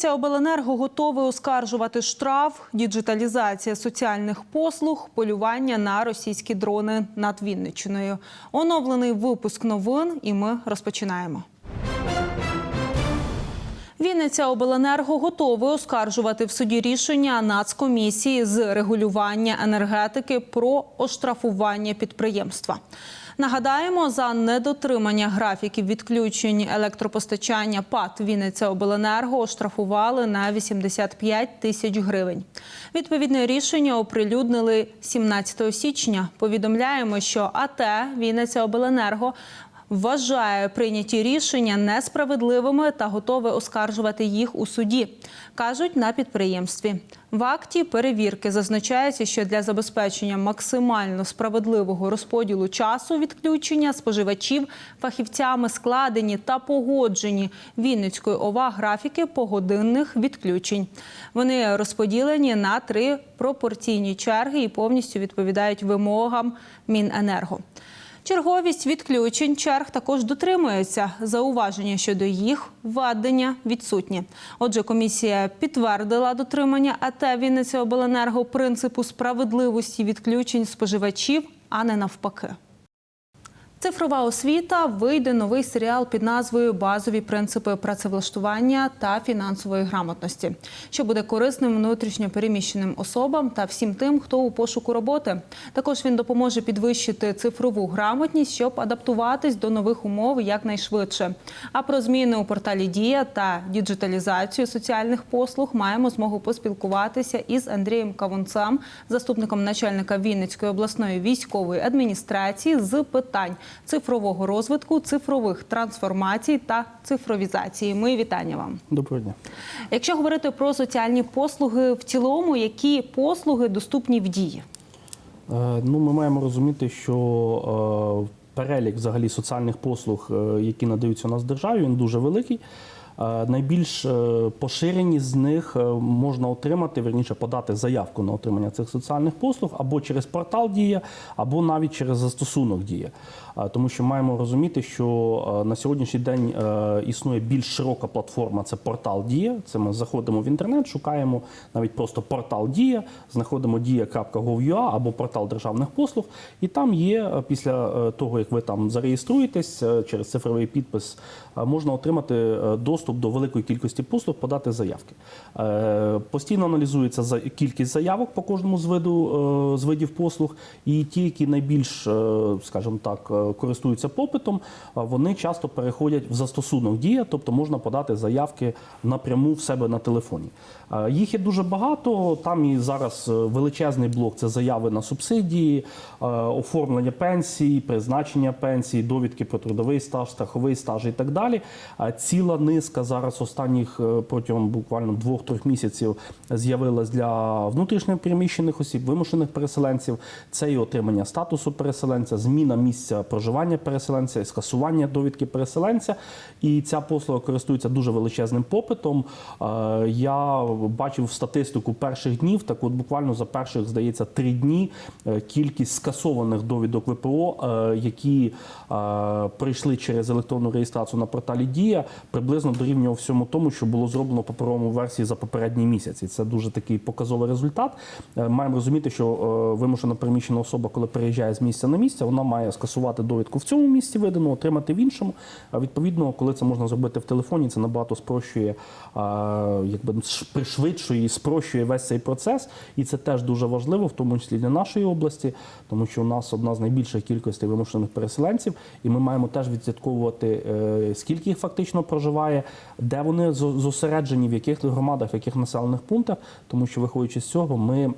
Вінниця обленерго готовий оскаржувати штраф, діджиталізація соціальних послуг, полювання на російські дрони над Вінниччиною. Оновлений випуск новин, і ми розпочинаємо. Вінниця обленерго готовий оскаржувати в суді рішення Нацкомісії з регулювання енергетики про оштрафування підприємства. Нагадаємо, за недотримання графіків відключень електропостачання ПАТ Вінниця Обленерго оштрафували на 85 тисяч гривень. Відповідне рішення оприлюднили 17 січня. Повідомляємо, що АТ Вінниця Обленерго вважає прийняті рішення несправедливими та готове оскаржувати їх у суді, кажуть на підприємстві. В акті перевірки зазначається, що для забезпечення максимально справедливого розподілу часу відключення споживачів фахівцями складені та погоджені Вінницької ОВА графіки погодинних відключень. Вони розподілені на три пропорційні черги і повністю відповідають вимогам Міненерго. Черговість відключень черг також дотримується. Зауваження щодо їх введення відсутні. Отже, комісія підтвердила дотримання АТ Вінниця Обленерго принципу справедливості відключень споживачів, а не навпаки. Цифрова освіта вийде новий серіал під назвою Базові принципи працевлаштування та фінансової грамотності, що буде корисним внутрішньо переміщеним особам та всім тим, хто у пошуку роботи. Також він допоможе підвищити цифрову грамотність, щоб адаптуватись до нових умов якнайшвидше. А про зміни у порталі Дія та діджиталізацію соціальних послуг маємо змогу поспілкуватися із Андрієм Кавунцем, заступником начальника Вінницької обласної військової адміністрації, з питань цифрового розвитку, цифрових трансформацій та цифровізації. Мої вітання вам. Доброго дня. Якщо говорити про соціальні послуги в цілому, які послуги доступні в дії? Е, Ну, ми маємо розуміти, що е, перелік взагалі соціальних послуг, е, які надаються у нас в державі, він дуже великий. Е, Найбільш е, поширені з них е, можна отримати, верніше подати заявку на отримання цих соціальних послуг або через портал Дія, або навіть через застосунок Дія. Тому що маємо розуміти, що на сьогоднішній день існує більш широка платформа це портал Дія. Це ми заходимо в інтернет, шукаємо навіть просто портал Дія, знаходимо дія.gov.ua або портал державних послуг, і там є після того, як ви там зареєструєтесь через цифровий підпис, можна отримати е, доступ до великої кількості послуг, подати заявки. Е, Постійно аналізується кількість заявок по кожному з виду е, з видів послуг, і ті, які найбільш, е, скажімо так, користуються попитом, вони часто переходять в застосунок дія, тобто можна подати заявки напряму в себе на телефоні. Їх є дуже багато. Там і зараз величезний блок це заяви на субсидії, оформлення пенсій, призначення пенсій, довідки про трудовий стаж, страховий стаж і так далі. Ціла низка зараз останніх е, протягом буквально двох-трьох місяців з'явилась для внутрішньо переміщених осіб, вимушених переселенців. Це і отримання статусу переселенця, зміна місця проживання переселенця, скасування довідки переселенця. І ця послуга користується дуже величезним попитом. Е, Я бачив статистику перших днів. Так, от буквально за перших, здається, три дні е, кількість скасованих довідок ВПО, які прийшли через електронну реєстрацію на порталі Дія, приблизно дорівнював всьому тому, що було зроблено в паперовому версії за попередній місяць. І це дуже такий показовий результат. Е, Маємо розуміти, що е, вимушено переміщена особа, коли переїжджає з місця на місце, вона має скасувати довідку в цьому місці видану, отримати в іншому. А відповідно, коли це можна зробити в телефоні, це набагато спрощує, якби пришвидшує і спрощує весь цей процес. І це теж дуже важливо, в тому числі для нашої області, тому що у нас одна з найбільших кількостей вимушених переселенців, і ми маємо теж відслідковувати, е, скільки їх фактично проживає, де вони зо- зосереджені, в яких громадах, в яких населених пунктах, тому що, виходячи з цього, ми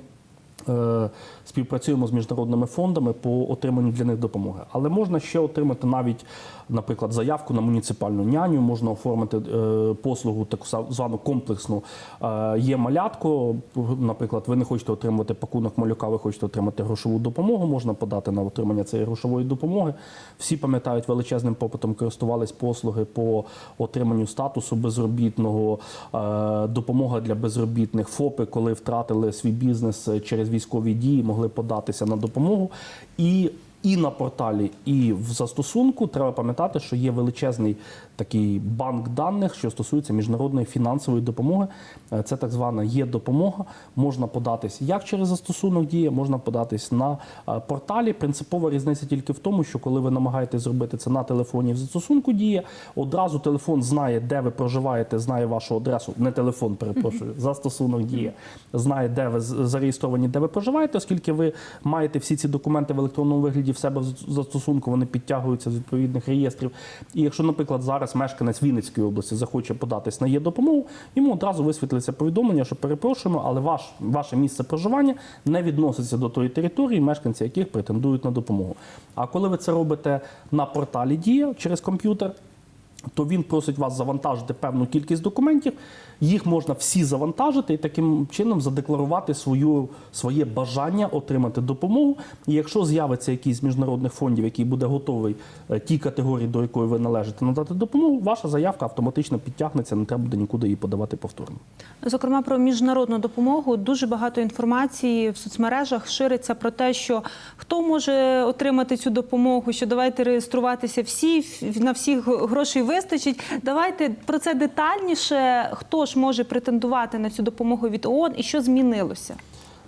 Е, Співпрацюємо з міжнародними фондами по отриманню для них допомоги. Але можна ще отримати навіть, наприклад, заявку на муніципальну няню, можна оформити е, послугу таку звану комплексну. Е, Є малятко, наприклад, ви не хочете отримувати пакунок малюка, ви хочете отримати грошову допомогу, можна подати на отримання цієї грошової допомоги. Всі пам'ятають, величезним попитом користувались послуги по отриманню статусу безробітного, е, допомога для безробітних ФОПи, коли втратили свій бізнес через військові дії, могли податися на допомогу. І і на порталі, і в застосунку треба пам'ятати, що є величезний такий банк даних, що стосується міжнародної фінансової допомоги. Е, Це так звана є допомога. Можна податись як через застосунок дія, можна податись на е, порталі. Принципова різниця тільки в тому, що коли ви намагаєтесь зробити це на телефоні в застосунку дія, одразу телефон знає, де ви проживаєте, знає вашу адресу. Не телефон, перепрошую, застосунок дія знає, де ви зареєстровані, де ви проживаєте, оскільки ви маєте всі ці документи в електронному вигляді в себе в застосунку, вони підтягуються з відповідних реєстрів. І якщо, наприклад, зараз мешканець Вінницької області захоче податись на є допомогу, йому одразу висвітлиться повідомлення, що перепрошуємо, але ваш, ваше місце проживання не відноситься до тої території, мешканці яких претендують на допомогу. А коли ви це робите на порталі Дія через комп'ютер, то він просить вас завантажити певну кількість документів. Їх можна всі завантажити і таким чином задекларувати свою, своє бажання отримати допомогу. І якщо з'явиться якийсь з міжнародних фондів, який буде готовий е, тій категорії, до якої ви належите, надати допомогу, ваша заявка автоматично підтягнеться, не треба буде нікуди її подавати повторно. Зокрема, про міжнародну допомогу дуже багато інформації в соцмережах шириться про те, що хто може отримати цю допомогу, що давайте реєструватися всі, на всіх грошей вистачить. Давайте про це детальніше. Хто ж може претендувати на цю допомогу від ООН і що змінилося?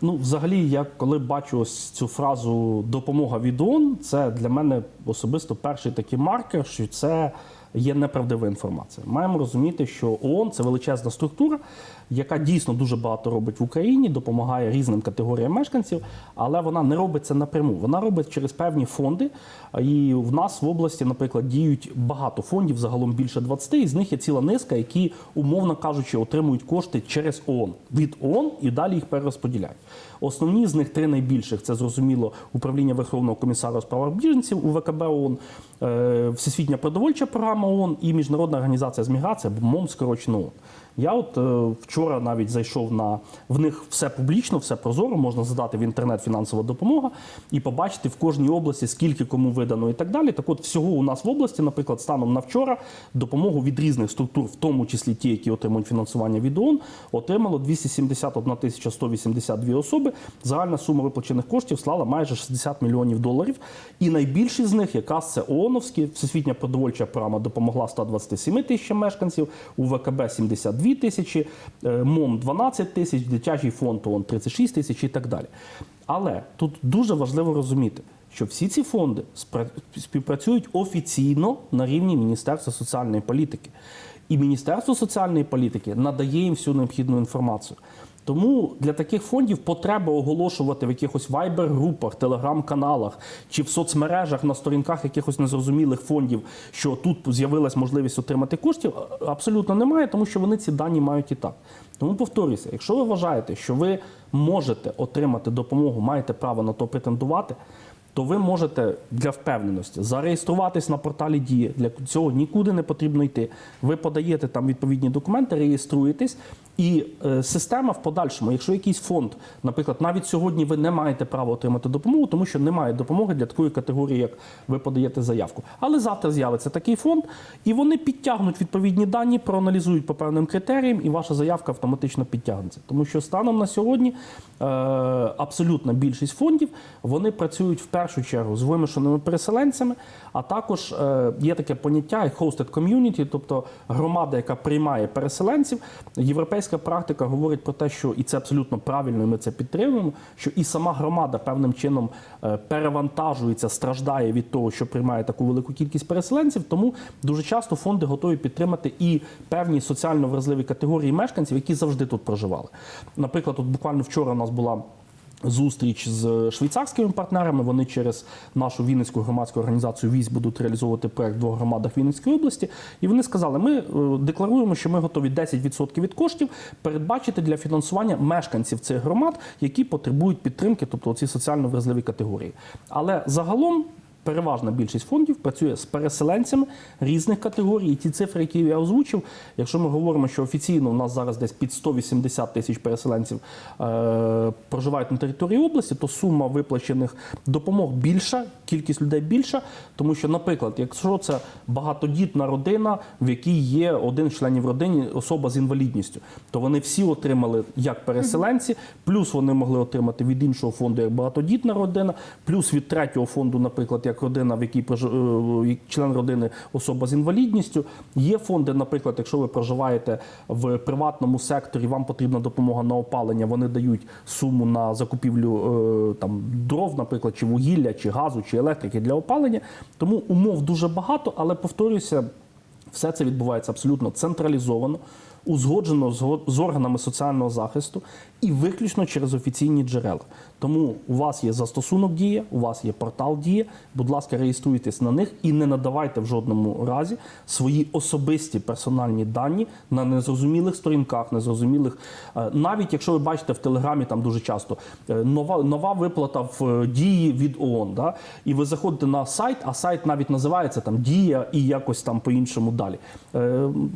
Ну, взагалі, я коли бачу ось цю фразу допомога від ООН, це для мене особисто перший такий маркер, що це є неправдива інформація. Маємо розуміти, що ООН це величезна структура, яка дійсно дуже багато робить в Україні, допомагає різним категоріям мешканців, але вона не робить це напряму. Вона робить через певні фонди. І в нас в області, наприклад, діють багато фондів, загалом більше 20, і з них є ціла низка, які, умовно кажучи, отримують кошти через ООН від ООН і далі їх перерозподіляють. Основні з них три найбільших це зрозуміло управління Верховного комісара у справах біженців у ВКБ ООН, е, Всесвітня продовольча програма ООН і Міжнародна організація з міграції, або МОМ скорочено ООН. Я от е, вчора навіть зайшов на в них все публічно, все прозоро, можна задати в інтернет фінансова допомога і побачити в кожній області, скільки кому видано і так далі. Так от всього у нас в області, наприклад, станом на вчора допомогу від різних структур, в тому числі ті, які отримують фінансування від ООН, отримало 271 тисяча 182 особи. Загальна сума виплачених коштів склала майже 60 мільйонів доларів. І найбільші з них якраз це ООНовські. Всесвітня продовольча програма допомогла 127 тисячам мешканців, у ВКБ 72 тисячі, е, МОМ 12 тисяч, дитячий фонд ООН 36 тисяч і так далі. Але тут дуже важливо розуміти, що всі ці фонди співпрацюють офіційно на рівні Міністерства соціальної політики. І Міністерство соціальної політики надає їм всю необхідну інформацію. Тому для таких фондів потреба оголошувати в якихось вайбер-групах, телеграм-каналах чи в соцмережах на сторінках якихось незрозумілих фондів, що тут з'явилась можливість отримати коштів, абсолютно немає, тому що вони ці дані мають і так. Тому повторюся, якщо ви вважаєте, що ви можете отримати допомогу, маєте право на то претендувати, то ви можете для впевненості зареєструватись на порталі Дія. Для цього нікуди не потрібно йти. Ви подаєте там відповідні документи, реєструєтесь, і е, система в подальшому, якщо якийсь фонд, наприклад, навіть сьогодні ви не маєте права отримати допомогу, тому що немає допомоги для такої категорії, як ви подаєте заявку. Але завтра з'явиться такий фонд, і вони підтягнуть відповідні дані, проаналізують по певним критеріям, і ваша заявка автоматично підтягнеться. Тому що станом на сьогодні е, абсолютна більшість фондів вони працюють в першу чергу з вимушеними переселенцями, а також е, є таке поняття як hosted community, тобто громада, яка приймає переселенців. Європейська практика говорить про те, що і це абсолютно правильно, і ми це підтримуємо. Що і сама громада певним чином е, перевантажується, страждає від того, що приймає таку велику кількість переселенців. Тому дуже часто фонди готові підтримати і певні соціально вразливі категорії мешканців, які завжди тут проживали. Наприклад, от буквально вчора у нас була. Зустріч з швейцарськими партнерами. Вони через нашу Вінницьку громадську організацію ВІЗ будуть реалізовувати проект в двох громадах Вінницької області. І вони сказали: ми е, декларуємо, що ми готові 10% від коштів передбачити для фінансування мешканців цих громад, які потребують підтримки, тобто ці соціально вразливі категорії. Але загалом. Переважна більшість фондів працює з переселенцями різних категорій. І ті цифри, які я озвучив, якщо ми говоримо, що офіційно у нас зараз десь під 180 тисяч переселенців е, проживають на території області, то сума виплачених допомог більша, кількість людей більша. Тому що, наприклад, якщо це багатодітна родина, в якій є один з членів родини, особа з інвалідністю, то вони всі отримали як переселенці, плюс вони могли отримати від іншого фонду як багатодітна родина, плюс від третього фонду, наприклад, як родина, в якій е, як член родини особа з інвалідністю. Є фонди, наприклад, якщо ви проживаєте в приватному секторі, вам потрібна допомога на опалення, вони дають суму на закупівлю е, там дров, наприклад, чи вугілля, чи газу, чи електрики для опалення. Тому умов дуже багато, але повторюся, все це відбувається абсолютно централізовано, узгоджено з органами соціального захисту і виключно через офіційні джерела. Тому у вас є застосунок дія, у вас є портал дія. Будь ласка, реєструйтесь на них і не надавайте в жодному разі свої особисті персональні дані на незрозумілих сторінках, незрозумілих. е, Навіть якщо ви бачите в телеграмі там дуже часто е, нова, нова виплата в е, дії від ООН, да? і ви заходите на сайт, а сайт навіть називається там Дія і якось там по-іншому далі.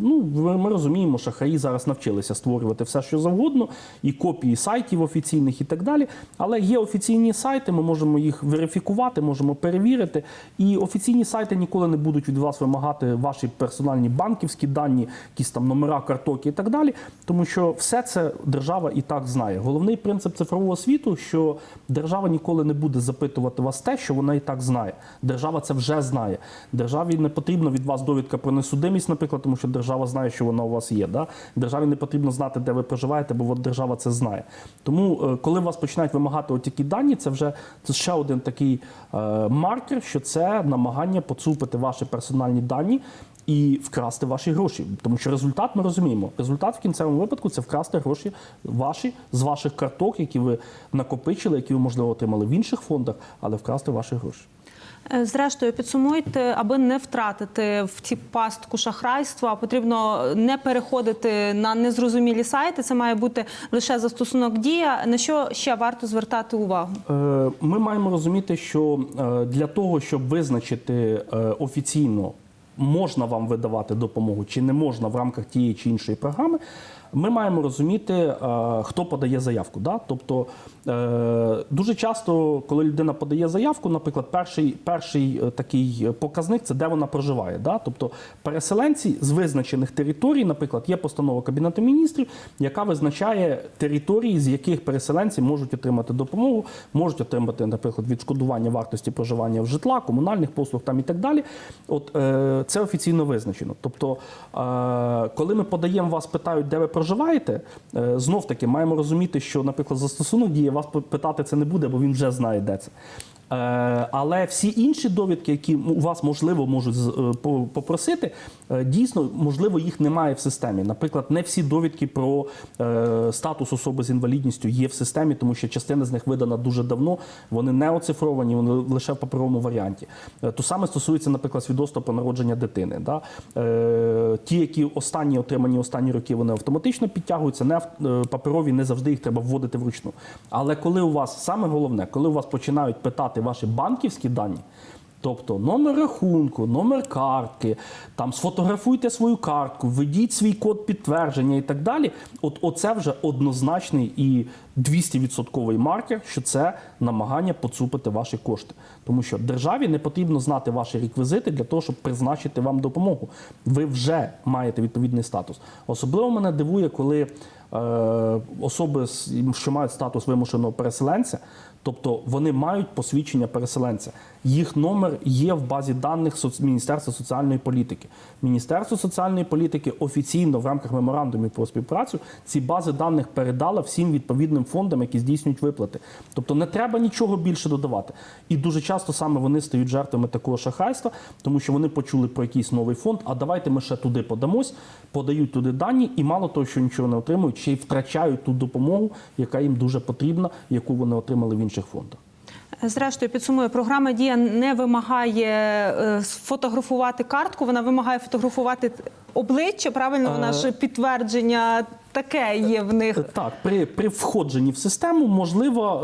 Ну, ми розуміємо, що шахраї зараз навчилися створювати все, що завгодно, і копії сайтів офіційних і так далі. Але є офіційні сайти, ми можемо їх верифікувати, можемо перевірити. І офіційні сайти ніколи не будуть від вас вимагати ваші персональні банківські дані, якісь там номера, картоки і так далі. Тому що все це держава і так знає. Головний принцип цифрового світу, що держава ніколи не буде запитувати вас те, що вона і так знає. Держава це вже знає. Державі не потрібно від вас довідка про несудимість, наприклад, тому що держава знає, що вона у вас є. Да? Державі не потрібно знати, де ви проживаєте, бо от держава це знає. Тому, е, коли вас починають вимагати от такі дані, це вже це ще один такий е, маркер, що це намагання поцупити ваші персональні дані. І вкрасти ваші гроші, тому що результат ми розуміємо. Результат в кінцевому випадку це вкрасти гроші ваші з ваших карток, які ви накопичили, які ви можливо отримали в інших фондах, але вкрасти ваші гроші. Е, Зрештою, підсумуйте, аби не втратити в ці пастку шахрайства, потрібно не переходити на незрозумілі сайти. Це має бути лише застосунок дія. На що ще варто звертати увагу? Е, Ми маємо розуміти, що е, для того, щоб визначити офіційно, можна вам видавати допомогу чи не можна в рамках тієї чи іншої програми. Ми маємо розуміти, е, хто подає заявку. Да? Тобто е, дуже часто, коли людина подає заявку, наприклад, перший, перший е, такий показник це де вона проживає. Да? Тобто переселенці з визначених територій, наприклад, є постанова Кабінету міністрів, яка визначає території, з яких переселенці можуть отримати допомогу, можуть отримати, наприклад, відшкодування вартості проживання в житла, комунальних послуг там і так далі. От це офіційно визначено. Тобто, коли ми подаємо вас, питають, де ви проживаєте, е, знов таки маємо розуміти, що, наприклад, застосунок діє, вас питати це не буде, бо він вже знає, де це. Е, Але всі інші довідки, які у вас можливо можуть е, по- попросити, е, дійсно можливо їх немає в системі. Наприклад, не всі довідки про статус особи з інвалідністю є в системі, тому що частина з них видана дуже давно. Вони не оцифровані, вони лише в паперовому варіанті. То саме стосується, наприклад, свідоцтва про народження дитини. Да? Ті, які останні отримані останні роки, вони автоматично підтягуються. Не паперові не завжди їх треба вводити вручну. Але коли у вас саме головне, коли у вас починають питати ваші банківські дані. Тобто номер рахунку, номер картки, там сфотографуйте свою картку, введіть свій код підтвердження і так далі. От оце вже однозначний і 200% маркер, що це намагання поцупити ваші кошти. Тому що державі не потрібно знати ваші реквізити для того, щоб призначити вам допомогу. Ви вже маєте відповідний статус. Особливо мене дивує, коли е, особи, що мають статус вимушеного переселенця, тобто вони мають посвідчення переселенця. Їх номер є в базі даних Міністерства соціальної політики. Міністерство соціальної політики офіційно в рамках меморандумів про співпрацю ці бази даних передало всім відповідним фондам, які здійснюють виплати. Тобто не треба нічого більше додавати. І дуже часто саме вони стають жертвами такого шахрайства, тому що вони почули про якийсь новий фонд. А давайте ми ще туди подамось, подають туди дані, і мало того, що нічого не отримують, ще й втрачають ту допомогу, яка їм дуже потрібна, яку вони отримали в інших фондах. Зрештою, підсумую, програма Дія не вимагає е, сфотографувати картку, вона вимагає фотографувати обличчя. Правильно, вона ж підтвердження таке є в них. Так, при, при входженні в систему можлива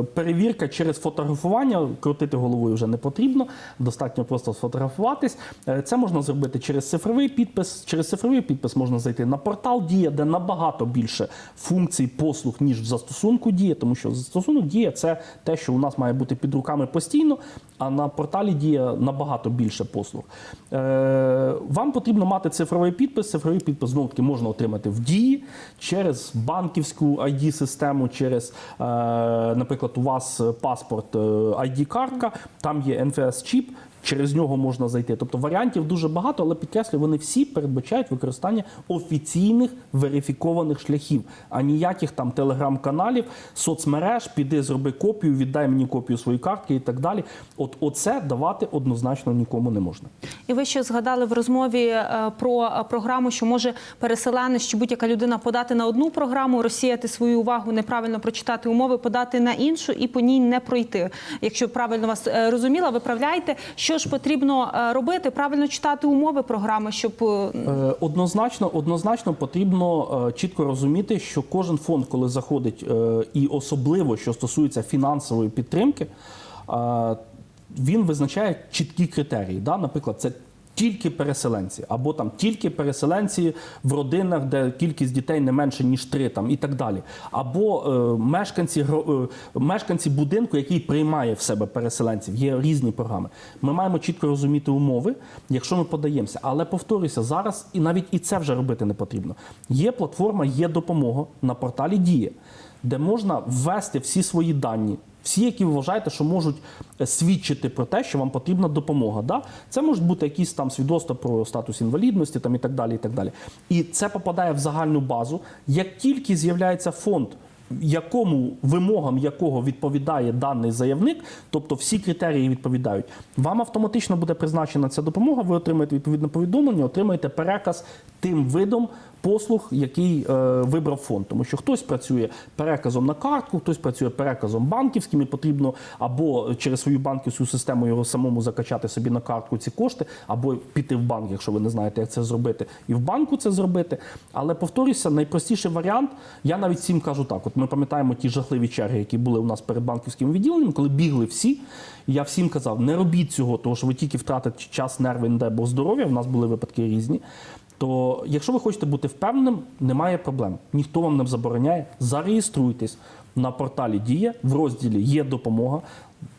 е, перевірка через фотографування. Крутити головою вже не потрібно, достатньо просто сфотографуватись. Е, це можна зробити через цифровий підпис. Через цифровий підпис можна зайти на портал Дія, де набагато більше функцій, послуг, ніж в застосунку Дія, тому що застосунок Дія це те, що у нас має бути під руками постійно, а на порталі Дія набагато більше послуг. Е, вам потрібно мати цифровий підпис. Цифровий підпис знову таки можна отримати в дії через банківську ID-систему, через, е, наприклад, у вас паспорт е, ID-картка, там є NFS-чіп. Через нього можна зайти. Тобто варіантів дуже багато, але підкреслюю, вони всі передбачають використання офіційних верифікованих шляхів, а ніяких там телеграм-каналів, соцмереж, піди зроби копію, віддай мені копію своєї картки і так далі. От оце давати однозначно нікому не можна. І ви ще згадали в розмові е, про програму, що може переселенець чи будь-яка людина подати на одну програму, розсіяти свою увагу, неправильно прочитати умови, подати на іншу і по ній не пройти. Якщо правильно вас е, розуміла, виправляйте, що ж потрібно е, робити, правильно читати умови програми, щоб е, Е, Однозначно, однозначно потрібно чітко розуміти, що кожен фонд, коли заходить, і особливо що стосується фінансової підтримки, він визначає чіткі критерії. Да? Наприклад, це тільки переселенці, або там тільки переселенці в родинах, де кількість дітей не менше ніж три, там і так далі, або е, мешканці е, мешканці будинку, який приймає в себе переселенців. Є різні програми. Ми маємо чітко розуміти умови, якщо ми подаємося. Але повторюся, зараз і навіть і це вже робити не потрібно. Є платформа, є допомога на порталі Дія, де можна ввести всі свої дані. Всі, які ви вважаєте, що можуть е, свідчити про те, що вам потрібна допомога. Да? Це можуть бути якісь там свідоцтва про статус інвалідності там, і так далі. І так далі. І це попадає в загальну базу. Як тільки з'являється фонд, якому вимогам якого відповідає даний заявник, тобто всі критерії відповідають, вам автоматично буде призначена ця допомога. Ви отримаєте відповідне повідомлення, отримаєте переказ тим видом послуг, який е, вибрав фонд. Тому що хтось працює переказом на картку, хтось працює переказом банківським, і потрібно або через свою банківську систему його самому закачати собі на картку ці кошти, або піти в банк, якщо ви не знаєте, як це зробити, і в банку це зробити. Але повторюся, найпростіший варіант. Я навіть всім кажу так: от ми пам'ятаємо ті жахливі черги, які були у нас перед банківським відділенням, коли бігли всі. Я всім казав, не робіть цього, тому що ви тільки втратите час, нерви, не дай Бог здоров'я. У нас були випадки різні. То якщо ви хочете бути впевненим, немає проблем. Ніхто вам не забороняє. Зареєструйтесь на порталі Дія в розділі Є допомога.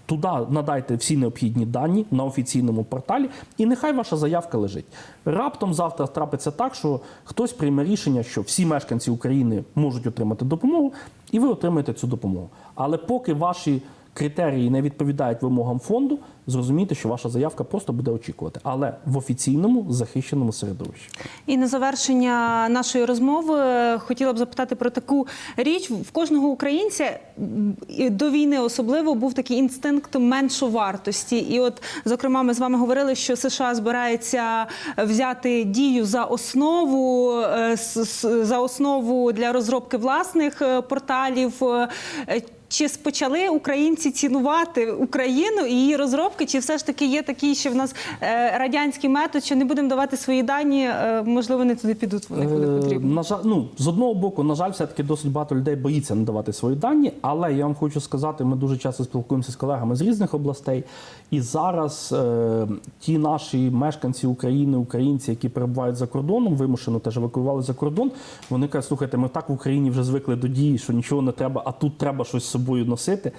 Туди надайте всі необхідні дані на офіційному порталі, і нехай ваша заявка лежить. Раптом завтра трапиться так, що хтось прийме рішення, що всі мешканці України можуть отримати допомогу, і ви отримаєте цю допомогу. Але поки ваші критерії не відповідають вимогам фонду, зрозумійте, що ваша заявка просто буде очікувати, але в офіційному захищеному середовищі. І на завершення нашої розмови е, хотіла б запитати про таку річ. В кожного українця до війни особливо був такий інстинкт меншовартості. І от, зокрема, ми з вами говорили, що США збирається взяти дію за основу е, за основу для розробки власних е, порталів. Чи почали українці цінувати Україну і її розробки? Чи все ж таки є такий, що в нас е, радянський метод, що не будемо давати свої дані? е, можливо, не туди підуть вони куди Е, потрібно. На жаль, ну з одного боку, на жаль, все-таки досить багато людей боїться надавати свої дані. Але я вам хочу сказати, ми дуже часто спілкуємося з колегами з різних областей. І зараз е, ті наші мешканці України, українці, які перебувають за кордоном, вимушено теж евакуювали за кордон. Вони кажуть, слухайте, ми так в Україні вже звикли до дії, що нічого не треба, а тут треба щось собою носити.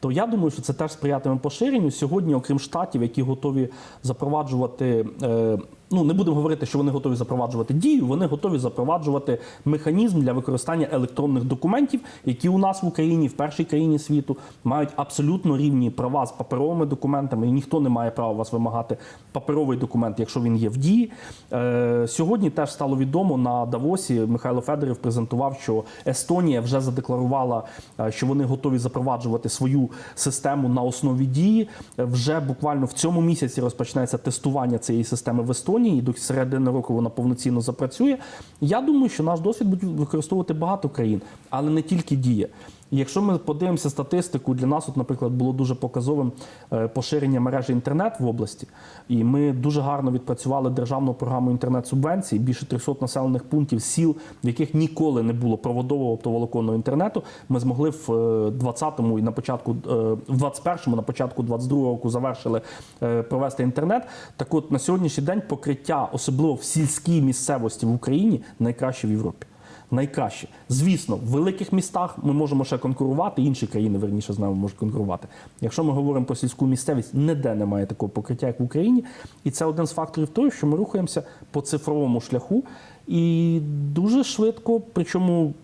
То я думаю, що це теж сприятиме поширенню. Сьогодні, окрім штатів, які готові запроваджувати е, Ну, не будемо говорити, що вони готові запроваджувати дію, вони готові запроваджувати механізм для використання електронних документів, які у нас в Україні, в першій країні світу, мають абсолютно рівні права з паперовими документами, і ніхто не має права вас вимагати паперовий документ, якщо він є в дії. Е, сьогодні теж стало відомо на Давосі. Михайло Федорів презентував, що Естонія вже задекларувала, е, що вони готові запроваджувати свою систему на основі дії. Е, Вже буквально в цьому місяці розпочнеться тестування цієї системи в Естонії. І до середини року вона повноцінно запрацює. Я думаю, що наш досвід будуть використовувати багато країн, але не тільки дія. Якщо ми подивимося статистику, для нас, от, наприклад, було дуже показовим е, поширення мережі інтернет в області, і ми дуже гарно відпрацювали державну програму інтернет-субвенцій. Більше 300 населених пунктів сіл, в яких ніколи не було проводового оптоволоконного інтернету. Ми змогли в е, 20-му і на початку е, в 21-му, на початку 22-го року завершили е, провести інтернет. Так, от на сьогоднішній день покриття, особливо в сільській місцевості в Україні, найкраще в Європі найкраще. Звісно, в великих містах ми можемо ще конкурувати, інші країни верніше з нами можуть конкурувати. Якщо ми говоримо про сільську місцевість, ніде немає такого покриття, як в Україні. І це один з факторів того, що ми рухаємося по цифровому шляху і дуже швидко, причому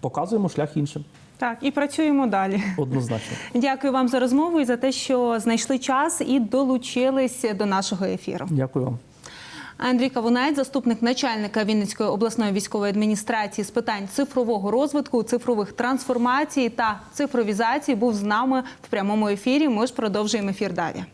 показуємо шлях іншим. Так, і працюємо далі. Однозначно. Дякую вам за розмову і за те, що знайшли час і долучились до нашого ефіру. Дякую вам. Андрій Кавунець, заступник начальника Вінницької обласної військової адміністрації з питань цифрового розвитку, цифрових трансформацій та цифровізації, був з нами в прямому ефірі. Ми ж продовжуємо ефір далі.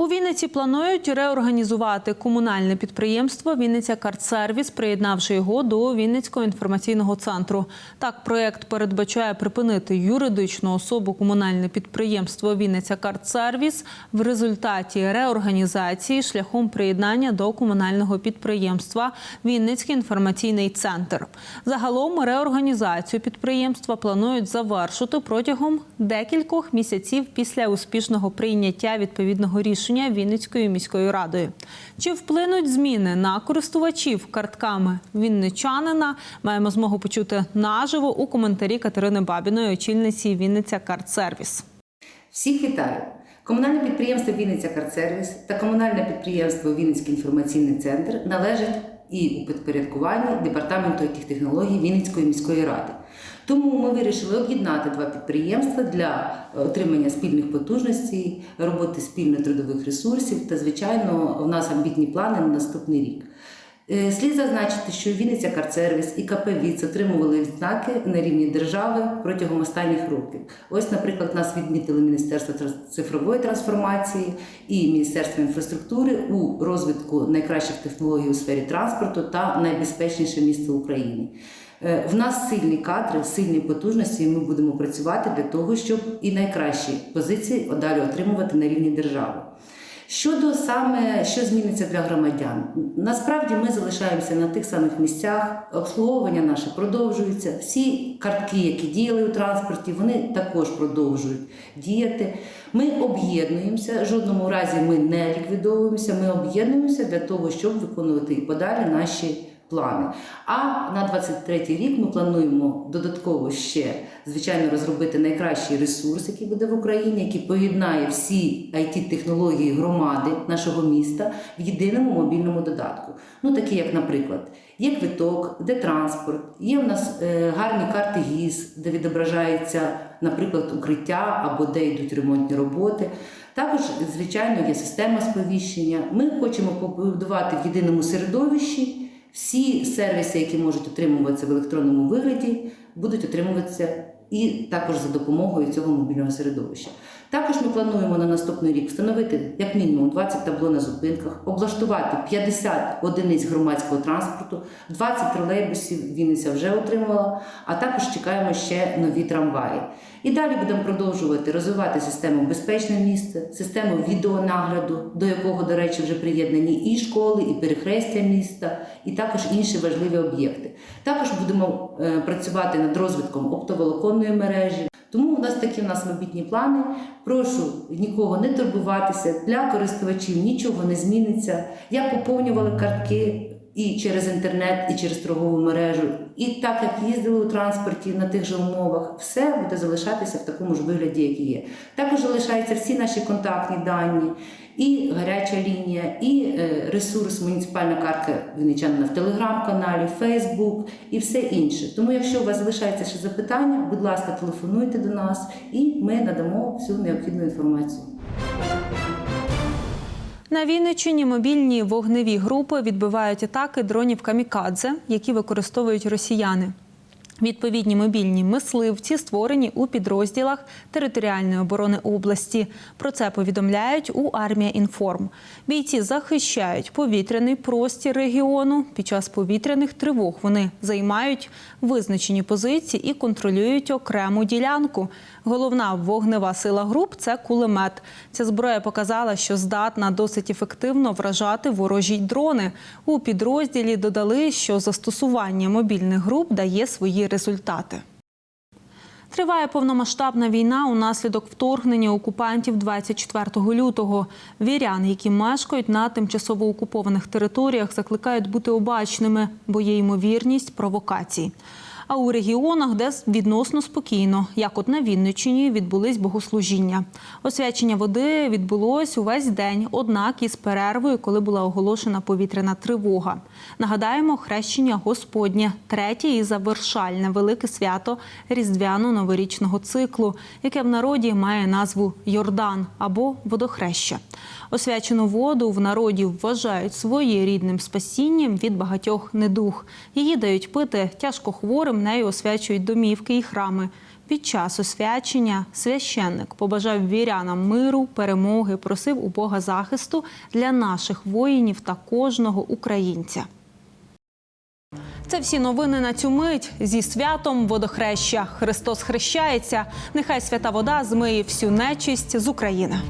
У Вінниці планують реорганізувати комунальне підприємство Вінниця Картсервіс, приєднавши його до Вінницького інформаційного центру. Так, проект передбачає припинити юридичну особу комунальне підприємство Вінниця Картсервіс в результаті реорганізації шляхом приєднання до комунального підприємства Вінницький інформаційний центр. Загалом реорганізацію підприємства планують завершити протягом декількох місяців після успішного прийняття відповідного рішення Вінницькою міською радою. Чи вплинуть зміни на користувачів картками вінничанина? Маємо змогу почути наживо у коментарі Катерини Бабіної, очільниці Вінниця Картсервіс. Всіх вітаю! Комунальне підприємство Вінниця Картсервіс та комунальне підприємство Вінницький інформаційний центр належать і у підпорядкуванні Департаменту технологій Вінницької міської ради. Тому ми вирішили об'єднати два підприємства для е, отримання спільних потужностей, роботи спільно трудових ресурсів та, звичайно, у нас амбітні плани на наступний рік. Е, Слід зазначити, що Вінниця Карцервіс і КП ВІЦ отримували відзнаки на рівні держави протягом останніх років. Ось, наприклад, нас відмітили Міністерство цифрової трансформації і Міністерство інфраструктури у розвитку найкращих технологій у сфері транспорту та найбезпечніше місто України. Е, В нас сильні кадри, сильні потужності, і ми будемо працювати для того, щоб і найкращі позиції далі отримувати на рівні держави. Щодо саме що зміниться для громадян, насправді ми залишаємося на тих самих місцях, обслуговування наше продовжується. Всі картки, які діяли у транспорті, вони також продовжують діяти. Ми об'єднуємося. в Жодному разі ми не ліквідовуємося. Ми об'єднуємося для того, щоб виконувати і подалі наші плани. А на 23 рік ми плануємо додатково ще, звичайно, розробити найкращий ресурс, який буде в Україні, який поєднає всі it технології громади нашого міста в єдиному мобільному додатку. Ну, такі, як, наприклад, є квиток, де транспорт, є в нас е, гарні карти ГІС, де відображається, наприклад, укриття або де йдуть ремонтні роботи. Також, звичайно, є система сповіщення. Ми хочемо побудувати в єдиному середовищі. Всі сервіси, які можуть отримуватися в електронному вигляді, будуть отримуватися і також за допомогою цього мобільного середовища. Також ми плануємо на наступний рік встановити як мінімум 20 табло на зупинках, облаштувати 50 одиниць громадського транспорту, 20 тролейбусів Вінниця вже отримала, а також чекаємо ще нові трамваї. І далі будемо продовжувати розвивати систему безпечне місце, систему відеонагляду, до якого, до речі, вже приєднані і школи, і перехрестя міста, і також інші важливі об'єкти. Також будемо е, працювати над розвитком оптоволоконної мережі. Тому у нас такі в нас амбітні плани. Прошу нікого не турбуватися. Для користувачів нічого не зміниться. Як поповнювали картки і через інтернет, і через торгову мережу, і так як їздили у транспорті на тих же умовах, все буде залишатися в такому ж вигляді, як є. Також залишаються всі наші контактні дані, і гаряча лінія, і е, ресурс муніципальна картка вінничанина в телеграм-каналі, Фейсбук і все інше. Тому, якщо у вас залишається ще запитання, будь ласка, телефонуйте до нас, і ми надамо всю необхідну інформацію. На Вінниччині мобільні вогневі групи відбивають атаки дронів камікадзе, які використовують росіяни. Відповідні мобільні мисливці створені у підрозділах територіальної оборони області. Про це повідомляють у армія інформ. Бійці захищають повітряний простір регіону. Під час повітряних тривог вони займають визначені позиції і контролюють окрему ділянку. Головна вогнева сила груп це кулемет. Ця зброя показала, що здатна досить ефективно вражати ворожі дрони. У підрозділі додали, що застосування мобільних груп дає свої результати. Триває повномасштабна війна унаслідок вторгнення окупантів 24 лютого. Вірян, які мешкають на тимчасово окупованих територіях, закликають бути обачними, бо є ймовірність провокацій. А у регіонах, де відносно спокійно, як от на Вінниччині, відбулись богослужіння. Освячення води відбулось увесь день, однак із перервою, коли була оголошена повітряна тривога. Нагадаємо, хрещення Господнє, третє і завершальне велике свято різдвяно-новорічного циклу, яке в народі має назву Йордан або водохреща. Освячену воду в народі вважають своєрідним спасінням від багатьох недуг. Її дають пити тяжкохворим, нею освячують домівки і храми. Під час освячення священник побажав вірянам миру, перемоги, просив у Бога захисту для наших воїнів та кожного українця. Це всі новини на цю мить зі святом водохреща. Христос хрещається. Нехай свята вода змиє всю нечисть з України.